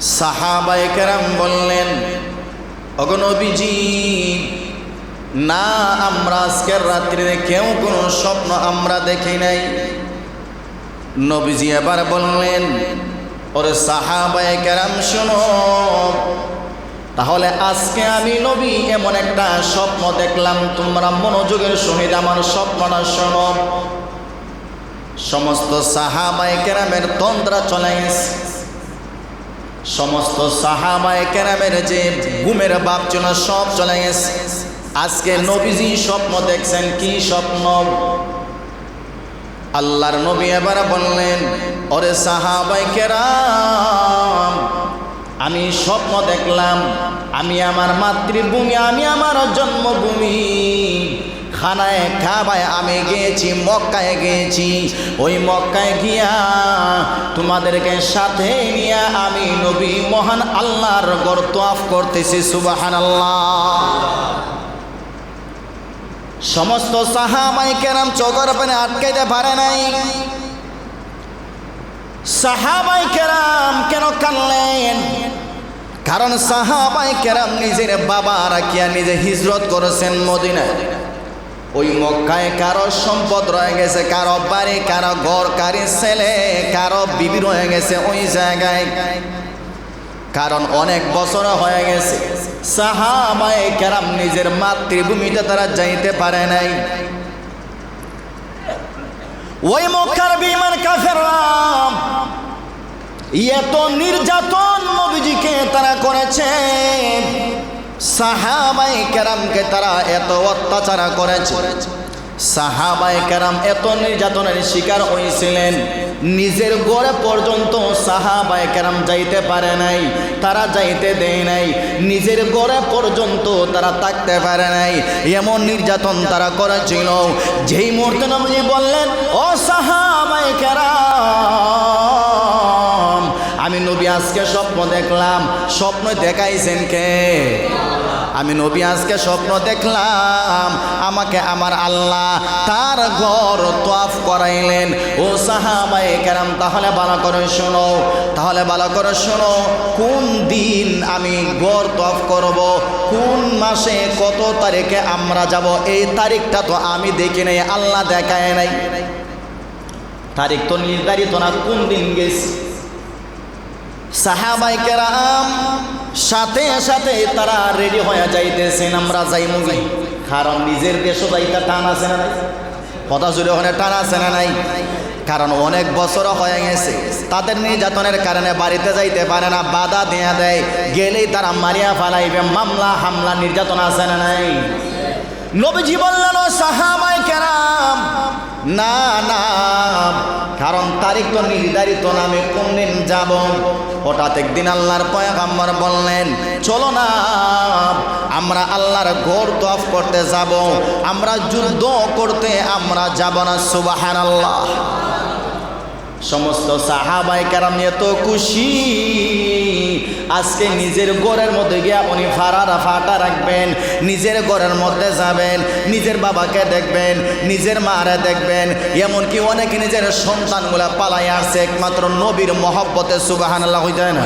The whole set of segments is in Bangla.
সাহাবায়ে কেরাম বললেন অগনবীজি না আমরা আজকের রাত্রিতে কেউ কোনো স্বপ্ন আমরা দেখি নাই। নবীজি এবার বললেন, ওরে সাহাবায়ে কেরাম, শোনো, তাহলে আজকে আমি নবী এমন একটা স্বপ্ন দেখলাম, তোমরা মনোযোগের সহিত আমার স্বপ্নটা শোনো। সমস্ত সাহাবায়ে কেরামের তন্দ্রা চলে সমস্ত সাহাবায়ে কেরামের যে ঘুমের বাপ ছিল সব চলে গেছে। আজকে নবীজি স্বপ্ন দেখছেন কি স্বপ্ন? আল্লাহর নবী এবার বললেন ওরে সাহাবাই কেরাম আমি স্বপ্ন দেখলাম আমি আমার মাতৃভূমি আমি আমার জন্মভূমি। খানায় খাবায় আমি গিয়েছি মক্কায় গিয়েছি ওই মক্কায় গিয়া তোমাদেরকে সাথে নিয়ে আমি নবী, মহান আল্লাহর গর তোয়াফ করতেছি সুবাহান আল্লাহ সমস্ত সাহাবাই কেরাম চকর পেনে আটকাইতে পারে নাই। সাহাবাই কেরাম কেন কানলেন কারণ সাহাবাই কেরাম নিজের বাবা রাখিয়া নিজে হিজরত করেছেন মদিনায়। ওই মক্কায় কারও সম্পদ রয়ে গেছে, কারও বাড়ি, কারও ঘর, কারি ছেলে, কারও বিবি রয়ে গেছে ওই জায়গায়। কারণ অনেক বছর হয়ে গেছে। সাহাবায়ে কেরাম নিজের মাতৃভূমিতে তারা যাইতে পারে নাই। ওই মক্কার বিমান কাফেররাম এত নির্যাতন নবীজিকে তারা করেছে। সাহাবাই কেরামকে তারা এত অত্যাচার করেছে। সাহাবাই কেরাম এত নির্যাতনের শিকার হয়েছিলেন নিজের গড়ে পর্যন্ত সাহাবাই কেরাম যাইতে পারে নাই, তারা যাইতে দেয় নাই। নিজের গড়ে পর্যন্ত তারা থাকতে পারে নাই, এমন নির্যাতন তারা করেছিল। যেই মুহূর্তে নবী বললেন, ও সাহাবাই কেরাম, আমি নবী আজকে স্বপ্ন দেখলাম, স্বপ্ন দেখাইছেন কে? আমি নবী আজকে স্বপ্ন দেখলাম, আমাকে আমার আল্লাহ তার ঘর তোয়াফ করাইলেন। ও সাহাবায়ে কেরাম, তাহলে ভালো করে শোনো, তাহলে ভালো করে শোনো, কোন দিন আমি ঘর তোয়াফ করব, কোন মাসে কত তারিখে আমরা যাব, এই তারিখটা তো আমি দেখি নাই, আল্লাহ দেখায় নাই। তারিখ তো নির্ধারিত না, কোন দিন গেছি? সাহাবাই কেরাম সাথে সাথে তারা রেডি হয়ে যাইতেছেন, আমরা যাই মুগি কারণ নিজের দেশও যাইতে টান আছে না নাই? কথা জুড়ে ওখানে টান আছে না নাই? কারণ অনেক বছর হয়ে গেছে, তাদের নির্যাতনের কারণে বাড়িতে যাইতে পারে না, বাধা দেয়া দেয়। গেলেই তারা মারিয়া ফালাইবে, মামলা, হামলা, নির্যাতন আছে না নাই? নবীজি বললেন সাহাবাই কেরাম না না। কারণ তারিখ তো নির্ধারিত না আমি কোন দিন যাব? হঠাৎ একদিন আল্লাহর পয়গাম্বর বললেন, চলো না, আমরা আল্লাহর ঘোর তফ করতে যাব। আমরা যুদ্ধ করতে আমরা যাব না সুবাহান আল্লাহ সমস্ত সাহাবাই কারাম এত খুশি। আজকে নিজের ঘরের মধ্যে গিয়া আপনি ফাড়ারা ফাটা রাখবেন, নিজের ঘরের মধ্যে যাবেন, নিজের বাবাকে দেখবেন, নিজের মারে দেখবেন, এমনকি অনেকে নিজের সন্তানগুলা পালাই আসছে, একমাত্র নবীর মহব্বতে সুবাহান হয়ে যায় না?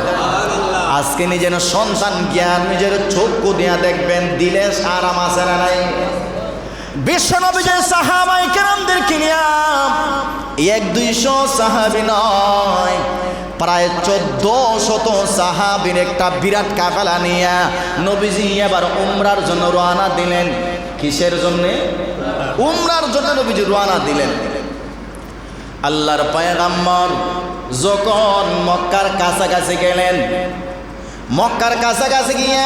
আজকে নিজের সন্তান জ্ঞান নিজের চক্ষু দিয়া দেখবেন, দিলে আরাম আছে না নাই? বিশ্বনবী যে সাহাবাই কেরামদের কিনিয়া এক দুইশো সাহাবি নয় প্রায় চোদ্দ শত সাহাবির একটা বিরাট কাফেলা নিয়ে নবীজি এবার উমরার জন্য রওনা দিলেন। কিসের জন্য? উমরার জন্য নবীজি রওনা দিলেন। আল্লাহর পয়গাম্বর যখন মক্কার কাছাকাছি গেলেন, মক্কার কাছাকাছি গিয়ে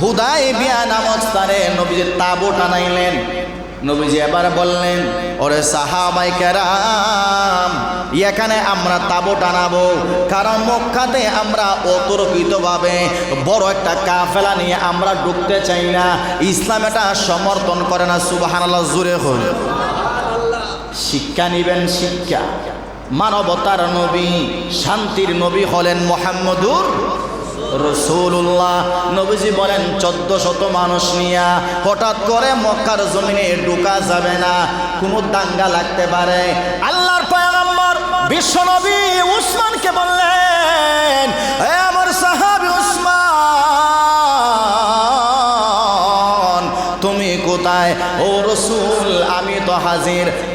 হুদাই বিয়া নামক স্থানে নবীজির তাবু টানাইলেন। নবীজি এবার বললেন, ওরে সাহাবাই কেরাম, এখানে আমরা তাবু টানাবো, কারণ মক্কাতে আমরা অতর্কিতভাবে বড় একটা কাফেলা নিয়ে আমরা ঢুকতে চাই না। ইসলাম এটা সমর্থন করে না, সুবাহানাল্লাহ জুড়ে হল শিক্ষা নিবেন শিক্ষা। মানবতার নবী, শান্তির নবী হলেন মোহাম্মদুর রসুল্লাহ নবীজি বলেন, চোদ্দ শত মানুষ নিয়া হঠাৎ করে মক্কার জমিনে ঢুকা যাবে না। কোনো দাঙ্গা লাগতে পারে। আল্লাহর পয়গম্বর বিশ্বনবী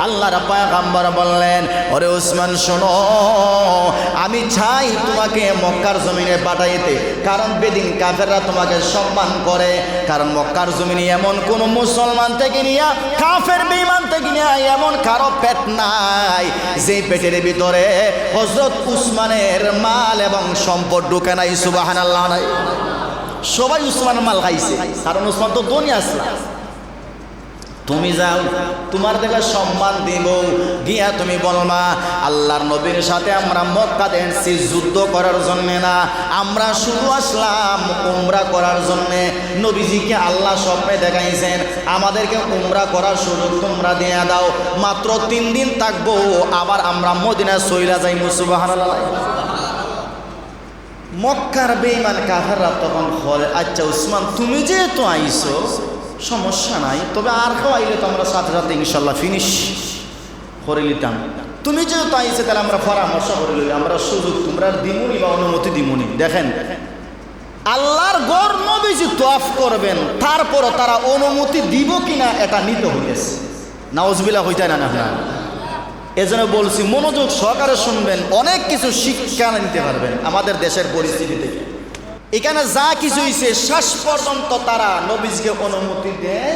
আল্লাহর পায়গাম্বর বললেন, ওরে উসমান, শোনো, আমি চাই তোমাকে মক্কার জমিনে পাঠাইতে। কারণ বেদিন কাফেররা তোমাকে সম্মান করে। কারণ মক্কার জমিনে এমন কোন মুসলমান থেকে নিয়া, কাফের বেঈমান থেকে নিয়া এমন কারও পেট নাই। যে পেটের ভিতরে হজরত উসমানের মাল এবং সম্পদ ঢুকে নাই সুবাহান আল্লাহ নাই। সবাই উসমান মাল খাইছে। কারণ উসমান তো ধনী আসলা তুমি যাও, তোমার দেখে সম্মান দিব। গিয়া তুমি বলবা আল্লাহর নবীর সাথে আমরা মক্কাতে এসেছি যুদ্ধ করার জন্য না। আমরা শুধু আসলাম উমরা করার জন্যে। নবীজিকে আল্লাহ স্বপ্নে দেখাইছেন, আমাদেরকে উমরা করার সুযোগ তোমরা দিয়ে দাও। মাত্র তিন দিন থাকব, আবার আমরা মদিনা সইলা যাই মুসুবাহ মক্কার বেইমান কাফেররা তখন বলে আচ্ছা উসমান, তুমি যেহেতু আইছো সমস্যা নাই, তবে আর কেউ আইলে তো আমরা সাথে সাথে ইনশাল্লাহ ফিনিশ করে নিতাম। তুমি যেহেতু আইছে তাহলে আমরা পরামর্শ করে লই আমরা সুযোগ, তোমরা দিমুনি বা অনুমতি দিমুনি। দেখেন, আল্লাহর গড় নবীজি তোয়াফ করবেন, তারপরও তারা অনুমতি দিব কিনা এটা নিতে হইতেছে। নাওজবিলা হইতে না না না এজন্য বলছি, মনোযোগ সহকারে শুনবেন, অনেক কিছু শিক্ষা নিতে পারবেন আমাদের দেশের পরিস্থিতি থেকে। এখানে যা কিছু হয়েছে শেষ পর্যন্ত তারা নবীজকে অনুমতি দেয়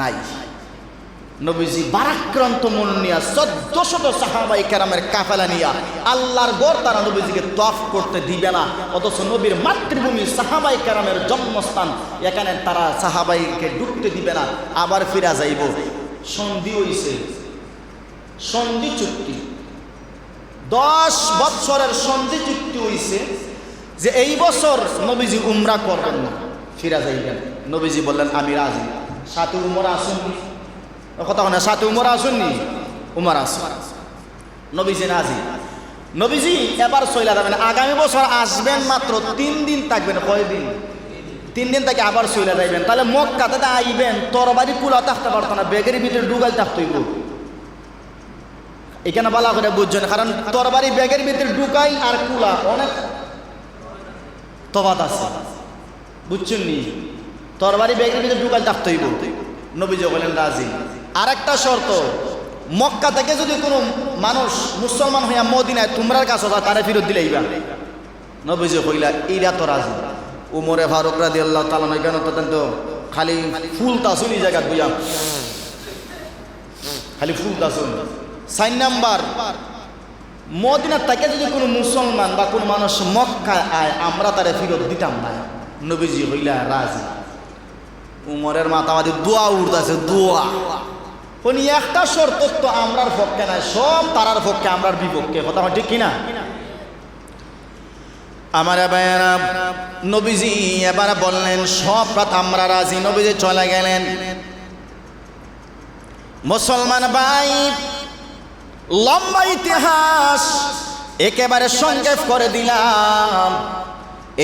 নাই। নবীজি বারাক্রান্ত মন নিয়া চোদ্দ শত সাহাবাই কেরামের কাফেলা নিয়া আল্লাহর গড় তারা নবীজিকে তফ করতে দিবে না, অথচ নবীর মাতৃভূমি সাহাবাই কেরামের জন্মস্থান, এখানে তারা সাহাবাইকে ঢুকতে দিবে না, আবার ফিরা যাইব। সন্ধি হইছে, সন্ধি চুক্তি। দশ বৎসরের সন্ধি চুক্তি হইছে যে এই বছর নবীজি উমরা করবেন না, ফিরা যাইবেন। নবীজি বললেন, আমি রাজি। সাথে উমর আসুননি কথা না, সাথে উমর আসুননি উমর আসুন। নবীজি রাজি। নবীজি এবার সইলা যাবেন। আগামী বছর আসবেন মাত্র তিন দিন থাকবেন। কয়দিন তিন দিন থেকে আবার সইলা যাইবেন। তাহলে মক্কাতে আইবেন, তরবারি কুলা থাকতে পারতো না, বেগের ভিতরে ডুগাই থাকতইব এখানে বলা করে বুঝছেন, কারণ তরবারি ব্যাগের ভিতরে ঢুকাই আর কুলা অনেক তফাত আছে। বুঝছেন নি? তরবারি ব্যাগের ভিতরে ঢুকাই থাকতে হইব নবীজ বলেন, রাজি। আর একটা শর্ত, মক্কা থেকে যদি কোনো মানুষ মুসলমান হইয়া মদিনায় তোমরার কাছে হয় তারা ফিরত দিলে এইবা নবীজ কইলা, এইরা তো রাজি। উমরে ফারুক রাজি আল্লাহ তালান কেন তো খালি ফুল তাসুন এই জায়গা বুঝা খালি ফুল তাসুন সাইন নাম্বার মদিনার তাকে যদি কোনো মুসলমান বা কোনো মানুষ মক্কা আয়, আমরা তারে ফিরত দিতাম না। নবীজি হইলা রাজি। উমরের মাথামাতি দোয়া উঠতেছে, দোয়া। কোন একটা শর্ত তো আমরার পক্ষে নাই, সব তারার পক্ষে, আমরার বিপক্ষে, কথা ঠিক কিনা? আমার ভাইয়েরা, নবীজি এবার বললেন, সব রাত আমরা রাজি। নবীজি চলে গেলেন। মুসলমান ভাই লম্বা ইতিহাস একেবারে সংক্ষেপ করে দিলাম।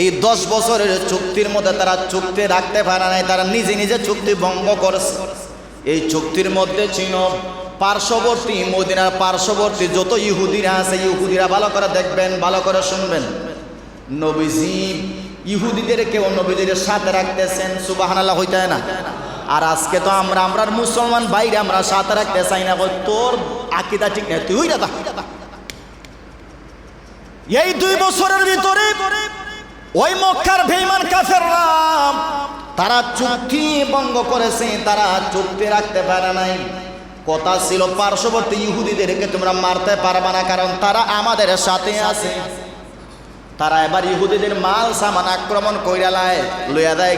এই দশ বছরের চুক্তির মধ্যে তারা চুক্তি রাখতে পারে নাই, তারা নিজে নিজে চুক্তি ভঙ্গ করেছে। এই চুক্তির মধ্যে ছিল পার্শ্ববর্তী মদিনার পার্শ্ববর্তী যত ইহুদিরা আছে, ইহুদিরা ভালো করে দেখবেন, ভালো করে শুনবেন। নবীজি ইহুদিদের কেউ নবীদের সাথে রাখতেছেন, সুবাহানাল্লাহ হইতে না? আর আজকে তো আমরা আমরা মুসলমান বাইরে আমরা সাথে রাখতে চাই না তোর আকিদা ঠিক নেই, তুই দাদা এই দুই বছরের ভিতরে ওই মক্কার ভেইমান কাফের তারা চুক্তি ভঙ্গ করেছে, তারা চুক্তি রাখতে পারে নাই। কথা ছিল পার্শ্ববর্তী ইহুদিদেরকে তোমরা মারতে পারবে না, কারণ তারা আমাদের সাথে আছে। তারা এবার ইহুদিদের মাল সামান আক্রমণ কইরা লায়, লইয়া দেয়